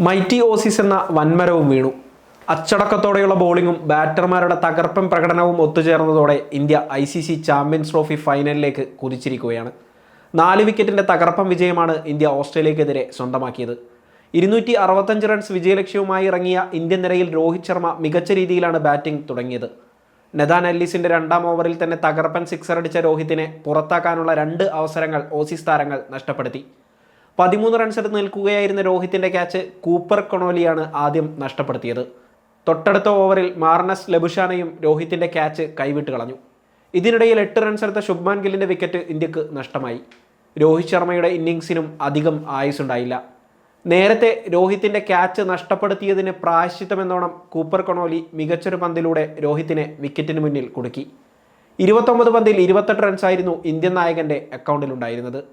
Mighty Aussies എന്ന വൻമരവും വീണു. അച്ചടക്കത്തോടെയുള്ള ബോളിങ്ങും ബാറ്റർമാരുടെ തകർപ്പൻ പ്രകടനവും ഒത്തുചേർന്നതോടെ India I C C champions trophy ഫൈനലിലേക്ക് കുതിച്ചിരിക്കുകയാണ്. നാല് വിക്കറ്റിന്റെ തകർപ്പൻ വിജയമാണ് ഇന്ത്യ ഓസ്ട്രേലിയക്കെതിരെ സ്വന്തമാക്കിയത്. ഇരുന്നൂറ്റി അറുപത്തഞ്ച് റൺസ് വിജയലക്ഷ്യവുമായി ഇറങ്ങിയ ഇന്ത്യൻ നിരയിൽ രോഹിത് ശർമ്മ മികച്ച രീതിയിലാണ് ബാറ്റിംഗ് തുടങ്ങിയത്. നെതാൻ അല്ലീസിന്റെ രണ്ടാം ഓവറിൽ തന്നെ തകർപ്പൻ സിക്സർ അടിച്ച രോഹിത്തിനെ പുറത്താക്കാനുള്ള രണ്ട് അവസരങ്ങൾ ഓസീസ് താരങ്ങൾ നഷ്ടപ്പെടുത്തി. പതിമൂന്ന് റൺസെടുത്ത് നിൽക്കുകയായിരുന്ന രോഹിത്തിന്റെ ക്യാച്ച് കൂപ്പർ കൊണോലിയാണ് ആദ്യം നഷ്ടപ്പെടുത്തിയത്. തൊട്ടടുത്ത ഓവറിൽ മാർണസ് ലബുഷാനയും രോഹിത്തിന്റെ ക്യാച്ച് കൈവിട്ട് കളഞ്ഞു. ഇതിനിടയിൽ എട്ട് റൺസ് എടുത്ത ശുഭ്മാൻ ഗില്ലിന്റെ വിക്കറ്റ് ഇന്ത്യയ്ക്ക് നഷ്ടമായി. രോഹിത് ശർമ്മയുടെ ഇന്നിങ്സിനും അധികം ആയുസുണ്ടായില്ല. നേരത്തെ രോഹിത്തിന്റെ ക്യാച്ച് നഷ്ടപ്പെടുത്തിയതിന് പ്രായശ്ചിത്തമെന്നോണം കൂപ്പർ കൊണോലി മികച്ചൊരു പന്തിലൂടെ രോഹിത്തിനെ വിക്കറ്റിന് മുന്നിൽ കുടുക്കി. ഇരുപത്തൊമ്പത് പന്തിൽ ഇരുപത്തെട്ട് റൺസായിരുന്നു ഇന്ത്യൻ നായകന്റെ അക്കൗണ്ടിലുണ്ടായിരുന്നത്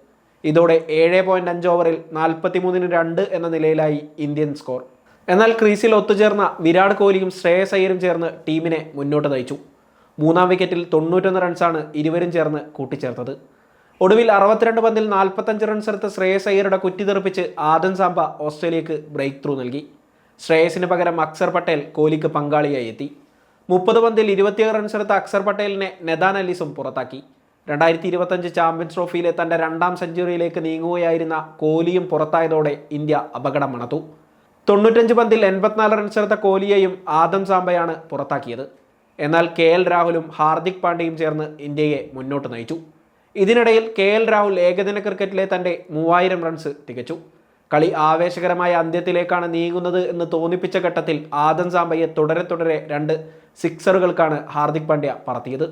ഇതോടെ ഏഴ് പോയിന്റ് അഞ്ച് ഓവറിൽ നാൽപ്പത്തിമൂന്നിന് രണ്ട് എന്ന നിലയിലായി ഇന്ത്യൻ സ്കോർ എന്നാൽ ക്രീസിൽ ഒത്തുചേർന്ന വിരാട് കോഹ്ലിയും ശ്രേയസ് അയ്യരും ചേർന്ന് ടീമിനെ മുന്നോട്ട് നയിച്ചു. മൂന്നാം വിക്കറ്റിൽ തൊണ്ണൂറ്റൊന്ന് റൺസാണ് ഇരുവരും ചേർന്ന് കൂട്ടിച്ചേർത്തത്. ഒടുവിൽ അറുപത്തിരണ്ട് പന്തിൽ നാൽപ്പത്തഞ്ച് റൺസ് എടുത്ത് ശ്രേയസ് അയ്യരുടെ കുറ്റി തെറിപ്പിച്ച് ആദൻ സാമ്പ ഓസ്ട്രേലിയക്ക് ബ്രേക്ക് ത്രൂ നൽകി. ശ്രേയസിന് പകരം അക്സർ പട്ടേൽ കോഹ്ലിക്ക് പങ്കാളിയായി എത്തി. മുപ്പത് പന്തിൽ ഇരുപത്തിയേഴ് റൺസ് എടുത്ത അക്സർ പട്ടേലിനെ നെതാൻ അലീസും പുറത്താക്കി. രണ്ടായിരത്തി ഇരുപത്തഞ്ച് ചാമ്പ്യൻസ് ട്രോഫിയിലെ തന്റെ രണ്ടാം സെഞ്ചുറിയിലേക്ക് നീങ്ങുകയായിരുന്ന കോഹ്ലിയും പുറത്തായതോടെ ഇന്ത്യ അപകടം മണത്തു. തൊണ്ണൂറ്റഞ്ച് പന്തിൽ എൺപത്തിനാല് റൺസ് എടുത്ത കോഹ്ലിയെയും ആദം സാംബയാണ് പുറത്താക്കിയത്. എന്നാൽ കെ എൽ രാഹുലും ഹാർദിക് പാണ്ഡ്യയും ചേർന്ന് ഇന്ത്യയെ മുന്നോട്ട് നയിച്ചു. ഇതിനിടയിൽ കെ എൽ രാഹുൽ ഏകദിന ക്രിക്കറ്റിലെ തന്റെ മൂവായിരം റൺസ് തികച്ചു. കളി ആവേശകരമായ അന്ത്യത്തിലേക്കാണ് നീങ്ങുന്നത് എന്ന് തോന്നിപ്പിച്ച ഘട്ടത്തിൽ ആദം സാംബയെ തുടരെ തുടരെ രണ്ട് സിക്സറുകൾക്കാണ് ഹാർദിക് പാണ്ഡ്യ പറത്തിയത്.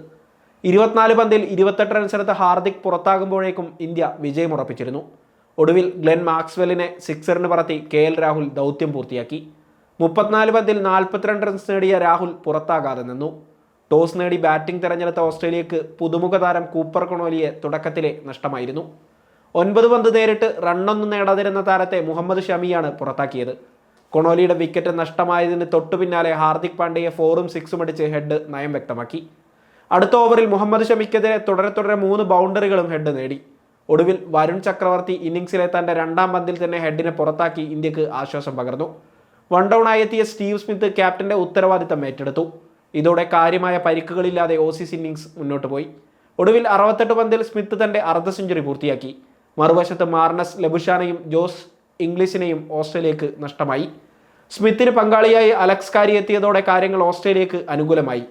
ഇരുപത്തിനാല് പന്തിൽ ഇരുപത്തെട്ട് റൺസ് എടുത്ത ഹാർദിക് പുറത്താകുമ്പോഴേക്കും ഇന്ത്യ വിജയമുറപ്പിച്ചിരുന്നു ഒടുവിൽ ഗ്ലെൻ മാക്സ്വെല്ലിനെ സിക്സറിന് പറത്തി കെ എൽ രാഹുൽ ദൗത്യം പൂർത്തിയാക്കി. മുപ്പത്തിനാല് പന്തിൽ നാൽപ്പത്തിരണ്ട് റൺസ് നേടിയ രാഹുൽ പുറത്താകാതെ നിന്നു. ടോസ് നേടി ബാറ്റിംഗ് തെരഞ്ഞെടുത്ത ഓസ്ട്രേലിയക്ക് പുതുമുഖ താരം കൂപ്പർ കൊണോലിയെ തുടക്കത്തിലെ നഷ്ടമായിരുന്നു. ഒൻപത് പന്ത് നേരിട്ട് റണ്ണൊന്നും നേടാതിരുന്ന താരത്തെ മുഹമ്മദ് ഷമിയാണ് പുറത്താക്കിയത്. കൊണോലിയുടെ വിക്കറ്റ് നഷ്ടമായതിന് തൊട്ടു പിന്നാലെ ഹാർദിക് പാണ്ഡ്യയെ ഫോറും സിക്സും അടിച്ച് ഹെഡ് നയം വ്യക്തമാക്കി. അടുത്ത ഓവറിൽ മുഹമ്മദ് ഷമിക്കെതിരെ തുടരെ തുടരെ മൂന്ന് ബൗണ്ടറികളും ഹെഡ് നേടി. ഒടുവിൽ വരുൺ ചക്രവർത്തി ഇന്നിംഗ്സിലെ തന്റെ രണ്ടാം പന്തിൽ തന്നെ ഹെഡിനെ പുറത്താക്കി ഇന്ത്യയ്ക്ക് ആശ്വാസം പകർന്നു. വൺ ഡൗൺ ആയി എത്തിയ സ്റ്റീവ് സ്മിത്ത് ക്യാപ്റ്റന്റെ ഉത്തരവാദിത്തം ഏറ്റെടുത്തു. ഇതോടെ കാര്യമായ പരിക്കുകളില്ലാതെ ഓസീസ് ഇന്നിംഗ്സ് മുന്നോട്ട് പോയി. ഒടുവിൽ അറുപത്തെട്ട് പന്തിൽ സ്മിത്ത് തന്റെ അർദ്ധ സെഞ്ചുറി പൂർത്തിയാക്കി. മറുവശത്ത് മാർണസ് ലബുഷാനെയും ജോസ് ഇംഗ്ലീഷിനെയും ഓസ്ട്രേലിയക്ക് നഷ്ടമായി. സ്മിത്തിന് പങ്കാളിയായി അലക്സ് കാരി എത്തിയതോടെ കാര്യങ്ങൾ ഓസ്ട്രേലിയക്ക് അനുകൂലമായി.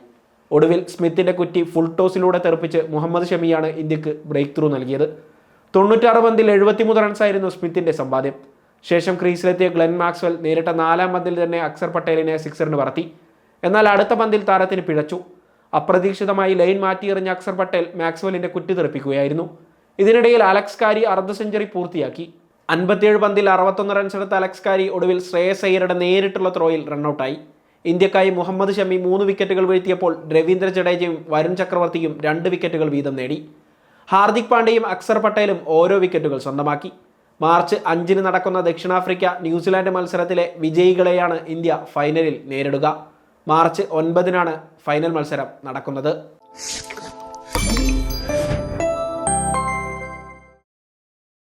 ഒടുവിൽ സ്മിത്തിന്റെ കുറ്റി ഫുൾ ടോസിലൂടെ തെറിപ്പിച്ച് മുഹമ്മദ് ഷമിയാണ് ഇന്ത്യയ്ക്ക് ബ്രേക്ക് ത്രൂ നൽകിയത്. തൊണ്ണൂറ്റാറ് പന്തിൽ എഴുപത്തിമൂന്ന് റൺസായിരുന്നു സ്മിത്തിന്റെ സമ്പാദ്യം. ശേഷം ക്രീസിലെത്തിയ ഗ്ലെൻ മാക്സ്വൽ നേരിട്ട നാലാം പന്തിൽ തന്നെ അക്സർ പട്ടേലിനെ സിക്സറിന് പറത്തി. എന്നാൽ അടുത്ത പന്തിൽ താരത്തിന് പിഴച്ചു. അപ്രതീക്ഷിതമായി ലൈൻ മാറ്റിയെറിഞ്ഞ അക്സർ പട്ടേൽ മാക്സ്വെല്ലിന്റെ കുറ്റി തെറിപ്പിക്കുകയായിരുന്നു. ഇതിനിടയിൽ അലക്സ് കാരി അർദ്ധ സെഞ്ചുറി പൂർത്തിയാക്കി. അൻപത്തിയേഴ് പന്തിൽ അറുപത്തൊന്ന് റൺസ് എടുത്ത അലക്സ് കാരി ഒടുവിൽ ശ്രേയസ് അയ്യരുടെ നേരിട്ടുള്ള ത്രോയിൽ റണ്ണൌട്ടായി ഇന്ത്യക്കായി മുഹമ്മദ് ഷമി മൂന്ന് വിക്കറ്റുകൾ വീഴ്ത്തിയപ്പോൾ രവീന്ദ്ര ജഡേജയും വരുൺ ചക്രവർത്തിയും രണ്ട് വിക്കറ്റുകൾ വീതം നേടി. ഹാർദിക് പാണ്ഡ്യയും അക്സർ പട്ടേലും ഓരോ വിക്കറ്റുകൾ സ്വന്തമാക്കി. മാർച്ച് അഞ്ചിന് നടക്കുന്ന ദക്ഷിണാഫ്രിക്ക ന്യൂസിലാൻഡ് മത്സരത്തിലെ വിജയികളെയാണ് ഇന്ത്യ ഫൈനലിൽ നേരിടുക. മാർച്ച് ഒൻപതിനാണ് ഫൈനൽ മത്സരം നടക്കുന്നത്.